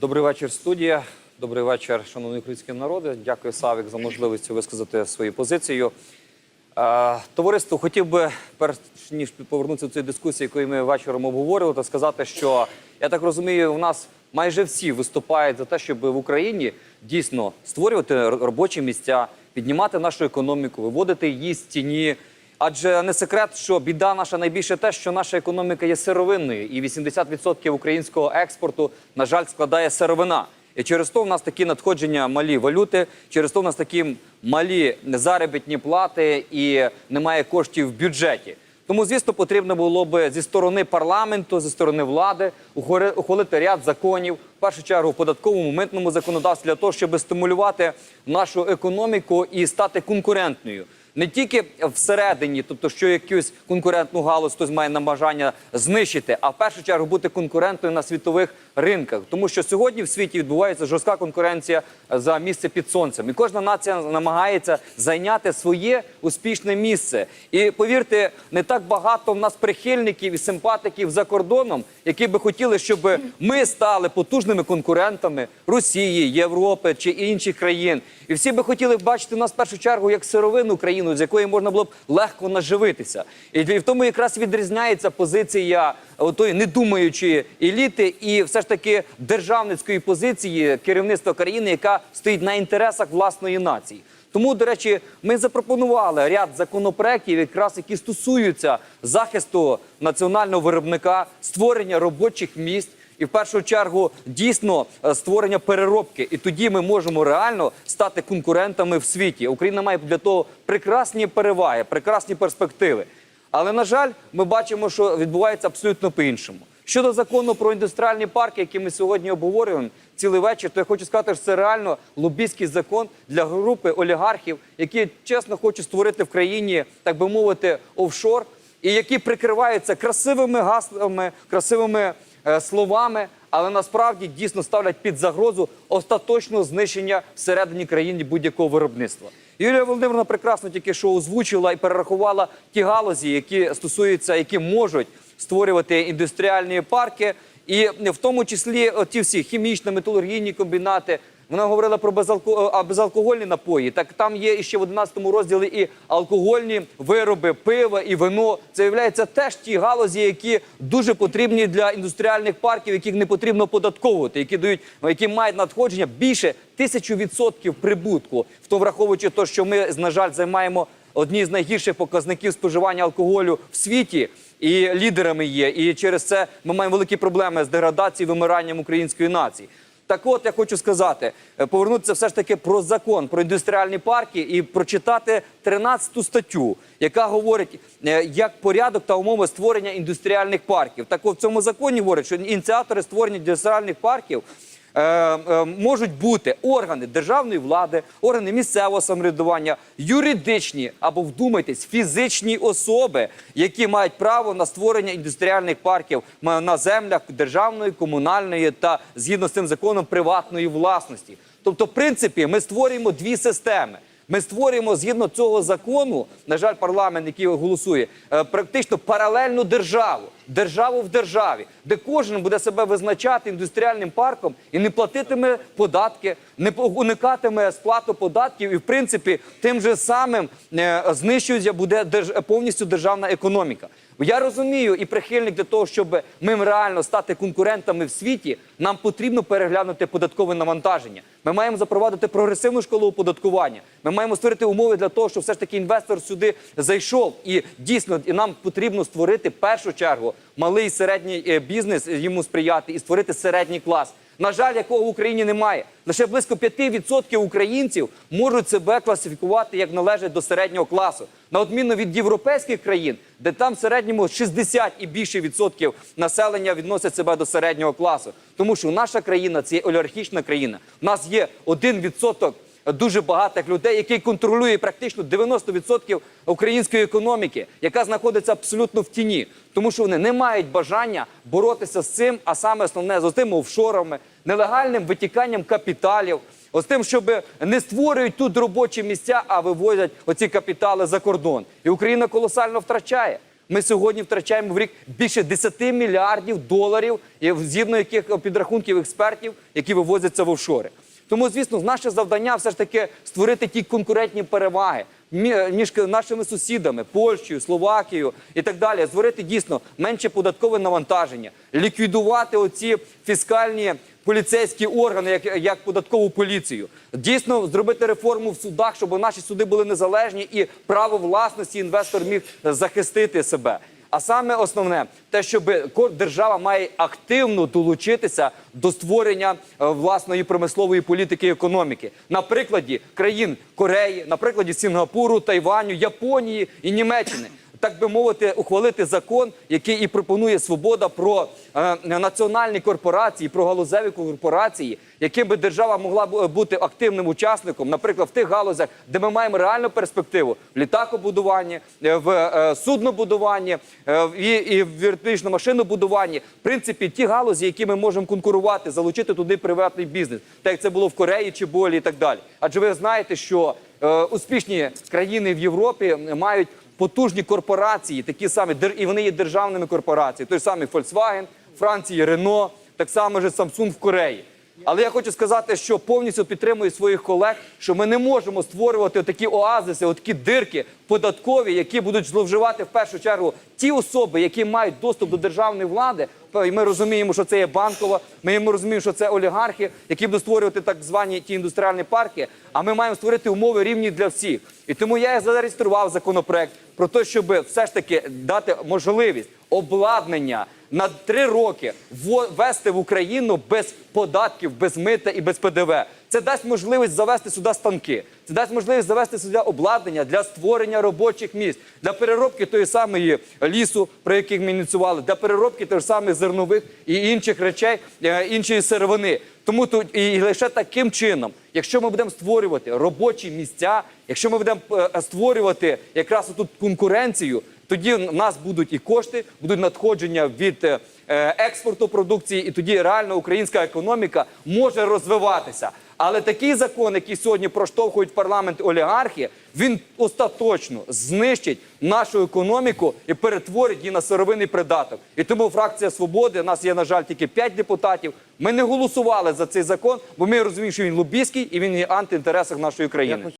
Добрий вечір, студія. Добрий вечір, шановні українські народи. Дякую, Савік, за можливість висказати свою позицію. Товариство, хотів би, перш ніж повернутися до цієї дискусії, яку ми вечором обговорювали, та сказати, що я так розумію, у нас майже всі виступають за те, щоб в Україні дійсно створювати робочі місця, піднімати нашу економіку, виводити її з тіні. Адже не секрет, що біда наша найбільше те, що наша економіка є сировинною, і 80% українського експорту, на жаль, складає сировина. І через то в нас такі надходження малі валюти, через то в нас такі малі заробітні плати і немає коштів в бюджеті. Тому, звісно, потрібно було би зі сторони парламенту, зі сторони влади ухвали- ухвалити ряд законів, в першу чергу в податковому митному законодавстві для того, щоб стимулювати нашу економіку і стати конкурентною. Не тільки всередині, тобто, що якусь конкурентну галузь хтось має намагання знищити, а в першу чергу бути конкурентною на світових ринках. Тому що сьогодні в світі відбувається жорстка конкуренція за місце під сонцем, і кожна нація намагається зайняти своє успішне місце. І повірте, не так багато в нас прихильників і симпатиків за кордоном, які би хотіли, щоб ми стали потужними конкурентами Росії, Європи чи інших країн. І всі би хотіли бачити нас в першу чергу як сировинну країну, з якої можна було б легко наживитися. І в тому якраз відрізняється позиція отої недумаючої еліти і все ж таки державницької позиції керівництва країни, яка стоїть на інтересах власної нації. Тому, до речі, ми запропонували ряд законопроєктів, якраз які стосуються захисту національного виробника, створення робочих місць. І в першу чергу дійсно е, створення переробки, і тоді ми можемо реально стати конкурентами в світі. Україна має для того прекрасні переваги, прекрасні перспективи. Але на жаль, ми бачимо, що відбувається абсолютно по-іншому. Щодо закону про індустріальні парки, який ми сьогодні обговорюємо цілий вечір, то я хочу сказати, що це реально лобістський закон для групи олігархів, які чесно хочуть створити в країні, так би мовити, офшор, і які прикриваються красивими гаслами, красивими словами, але насправді дійсно ставлять під загрозу остаточного знищення всередині країни будь-якого виробництва. Юлія Володимировна прекрасно тільки що озвучила і перерахувала ті галузі, які стосуються, які можуть створювати індустріальні парки, і в тому числі ті всі хімічно металургійні комбінати. Вона говорила про безалко... безалкогольні напої. Так там є ще в 11 розділі і алкогольні вироби, пиво і вино. Це являється теж ті галузі, які дуже потрібні для індустріальних парків, яких не потрібно податковувати, які дають, які мають надходження більше тисячу відсотків прибутку. В тому враховуючи те, що ми на жаль займаємо одні з найгірших показників споживання алкоголю в світі. І лідерами є, і через це ми маємо великі проблеми з деградацією, вимиранням української нації. Так от я хочу сказати, е, повернутися все ж таки про закон про індустріальні парки і прочитати 13 статтю, яка говорить е, як порядок та умови створення індустріальних парків. Так от в цьому законі говорить, що ініціатори створення індустріальних парків. Е, е, Можуть бути органи державної влади, органи місцевого самоврядування, юридичні або вдумайтесь, фізичні особи, які мають право на створення індустріальних парків на землях державної, комунальної та згідно з цим законом приватної власності. Тобто, в принципі, ми створюємо дві системи. Ми створюємо згідно цього закону, на жаль, парламент, який голосує, е, практично паралельну державу, державу в державі, де кожен буде себе визначати індустріальним парком і не платитиме податки, не уникатиме сплату податків, і в принципі тим же самим е, знищується буде повністю державна економіка. Я розумію і прихильник для того, щоб ми реально стати конкурентами в світі, нам потрібно переглянути податкове навантаження. Ми маємо запровадити прогресивну школу оподаткування. Ми маємо створити умови для того, щоб все ж таки інвестор сюди зайшов. І дійсно і нам потрібно створити в першу чергу малий і середній е, бізнес йому сприяти і створити середній клас. На жаль, якого в Україні немає. Лише близько 5% українців можуть себе класифікувати як належать до середнього класу. На відміну від європейських країн, де там в середньому 60 і більше відсотків населення відносять себе до середнього класу. Тому що наша країна це є олігархічна країна. У нас є один відсоток дуже багатих людей, який контролює практично 90% української економіки, яка знаходиться абсолютно в тіні, тому що вони не мають бажання боротися з цим, а саме основне з тими офшорами, нелегальним витіканням капіталів. Ось тим, щоб не створюють тут робочі місця, а вивозять оці капітали за кордон. І Україна колосально втрачає. Ми сьогодні втрачаємо в рік більше 10 мільярдів доларів, згідно яких підрахунків експертів, які вивозяться в офшори. Тому, звісно, наше завдання все ж таки створити ті конкурентні переваги між нашими сусідами, Польщею, Словакією і так далі. Створити дійсно менше податкове навантаження, ліквідувати оці фіскальні поліцейські органи, як, як податкову поліцію. Дійсно зробити реформу в судах, щоб наші суди були незалежні і право власності інвестор міг захистити себе. А саме основне, те, що держава має активно долучитися до створення е, власної промислової політики і економіки. На прикладі країн Кореї, на прикладі Сінгапуру, Тайваню, Японії і Німеччини. Так би мовити, ухвалити закон, який і пропонує свобода про е, національні корпорації, про галузеві корпорації, яким би держава могла бу- бути активним учасником, наприклад, в тих галузях, де ми маємо реальну перспективу в літакобудуванні, е, в е, суднобудуванні і, і в віртуальному машинобудуванні. В принципі, ті галузі, які ми можемо конкурувати, залучити туди приватний бізнес, так як це було в Кореї чи Болі і так далі. Адже ви знаєте, що успішні країни в Європі мають потужні корпорації, такі самі і вони є державними корпораціями. Той самий Volkswagen, Франції, Renault, так само же Samsung в Кореї. Але я хочу сказати, що повністю підтримую своїх колег, що ми не можемо створювати такі оазиси, такі дирки податкові, які будуть зловживати в першу чергу ті особи, які мають доступ до державної влади. І ми розуміємо, що це є банкова. Ми розуміємо, що це олігархи, які будуть створювати так звані ті індустріальні парки. А ми маємо створити умови рівні для всіх. І тому я зареєстрував законопроект про те, щоб все ж таки дати можливість обладнання на три роки ввести в Україну без податків, без мита і без ПДВ. Це дасть можливість завести сюди станки. Це дасть можливість завести сюди обладнання для створення робочих місць, для переробки тої самої лісу, про яких ми ініціювали, для переробки тих самих зернових і інших речей, е, іншої сировини. Тому тут і лише таким чином, якщо ми будемо створювати робочі місця, якщо ми будемо е, створювати якраз тут конкуренцію, тоді в нас будуть і кошти, будуть надходження від е, е, експорту продукції, і тоді реально українська економіка може розвиватися. Але такий закон, який сьогодні проштовхують парламент олігархи, він остаточно знищить нашу економіку і перетворить її на сировинний придаток. І тому фракція свободи, у нас є, на жаль, тільки 5 депутатів. Ми не голосували за цей закон, бо ми розуміємо, що він лобійський і він є антиінтересах нашої країни.